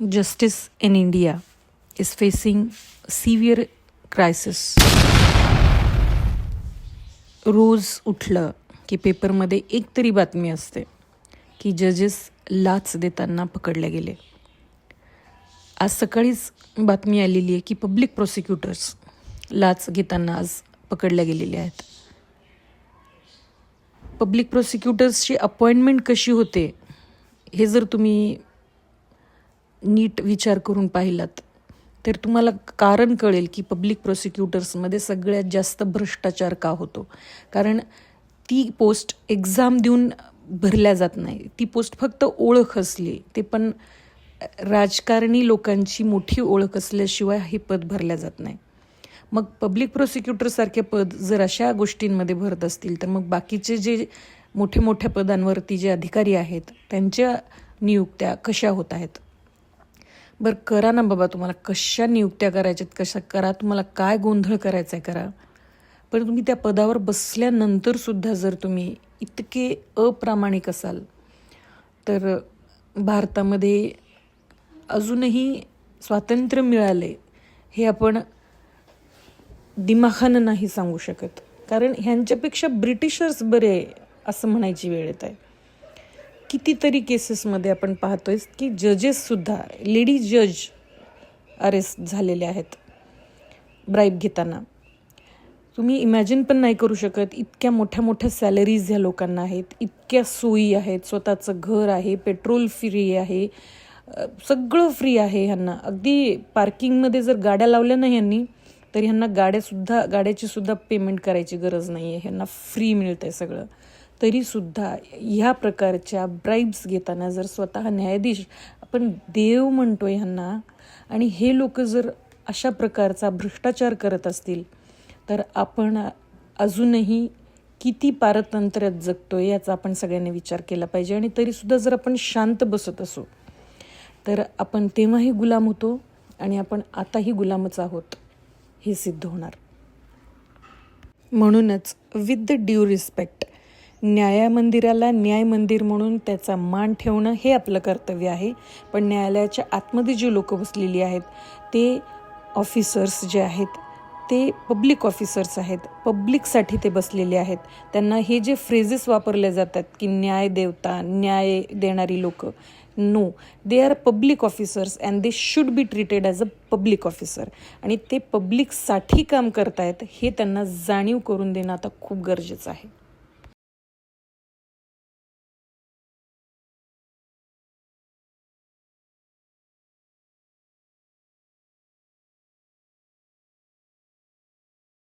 justice in India is facing severe crisis. रोज उठलं की पेपरमध्ये एक तरी बातमी असते की जजेस लाच देताना पकडले गेले आज सकाळीच बातमी आलेली आहे की पब्लिक प्रॉसिक्युटर्स लाच घेताना आज पकडल्या गेलेले आहेत पब्लिक प्रॉसिक्युटर्सची अपॉइंटमेंट कशी होते हे जर तुम्ही नीट विचार करून पाहिलात तर तुम्हाला कारण कळेल की पब्लिक प्रोसिक्युटर्समध्ये सगळ्यात जास्त भ्रष्टाचार का होतो. कारण ती पोस्ट एक्झाम देऊन भरल्या जात नाही. ती पोस्ट फक्त ओळख असली ते पण राजकारणी लोकांची मोठी ओळख असल्याशिवाय हे पद भरल्या जात नाही. मग पब्लिक प्रोसिक्युटरसारखे पद जर अशा गोष्टींमध्ये भरत असतील तर मग बाकीचे जे मोठे मोठ्या पदांवरती जे अधिकारी आहेत त्यांच्या नियुक्त्या कशा होत आहेत? बरं करा ना बाबा तुम्हाला कशा नियुक्त्या करायच्यात कशा करा तुम्हाला काय गोंधळ करायचा आहे करा. पण तुम्ही त्या पदावर बसल्यानंतरसुद्धा जर तुम्ही इतके अप्रामाणिक असाल तर भारतामध्ये अजूनही स्वातंत्र्य मिळाले हे आपण दिमाखानं नाही सांगू शकत. कारण ह्यांच्यापेक्षा ब्रिटिशर्स बरे असं म्हणायची वेळ येत आहे. कितीतरी केसेसमध्ये आपण पाहतोय की जजेससुद्धा लेडी जज अरेस्ट झालेले आहेत. ब्राईब घेताना. तुम्ही इमॅजिन पण नाही करू शकत इतक्या मोठ्या मोठ्या सॅलरीज ह्या लोकांना आहेत इतक्या सोयी आहेत स्वतःचं घर आहे पेट्रोल फ्री आहे सगळं फ्री आहे ह्यांना. अगदी पार्किंगमध्ये जर गाड्या लावल्या नाही ह्यांनी तर ह्यांना गाड्यासुद्धा गाड्याचीसुद्धा पेमेंट करायची गरज नाही आहे ह्यांना फ्री मिळतं आहे सगळं. तरीसुद्धा ह्या प्रकारच्या ब्राईब्स घेताना जर स्वतः न्यायाधीश आपण देव म्हणतो ह्यांना आणि हे लोक जर अशा प्रकारचा भ्रष्टाचार करत असतील तर आपण अजूनही किती पारतंत्र्यात आहे याचा आपण सगळ्यांनी विचार केला पाहिजे. आणि तरीसुद्धा जर आपण शांत बसत असू तर आपण तेव्हाही गुलाम होतो आणि आपण आताही गुलामच आहोत हे सिद्ध होणार. म्हणूनच विथ द ड्यू रिस्पेक्ट न्यायमंदिराला न्याय मंदिर म्हणून त्याचा मान ठेवणं हे आपलं कर्तव्य आहे. पण न्यायालयाच्या आतमध्ये जी लोक बसलेली आहेत ते ऑफिसर्स जे आहेत ते पब्लिक ऑफिसर्स आहेत पब्लिकसाठी ते बसलेले आहेत. त्यांना हे जे फ्रेजेस वापरले जातात की न्याय देवता न्याय देणारी लोक no they are public officers and they should be treated as a public officer आणि ते पब्लिकसाठी काम करतायत हे त्यांना जाणीव करून देणं आता खूप गरजेचं आहे.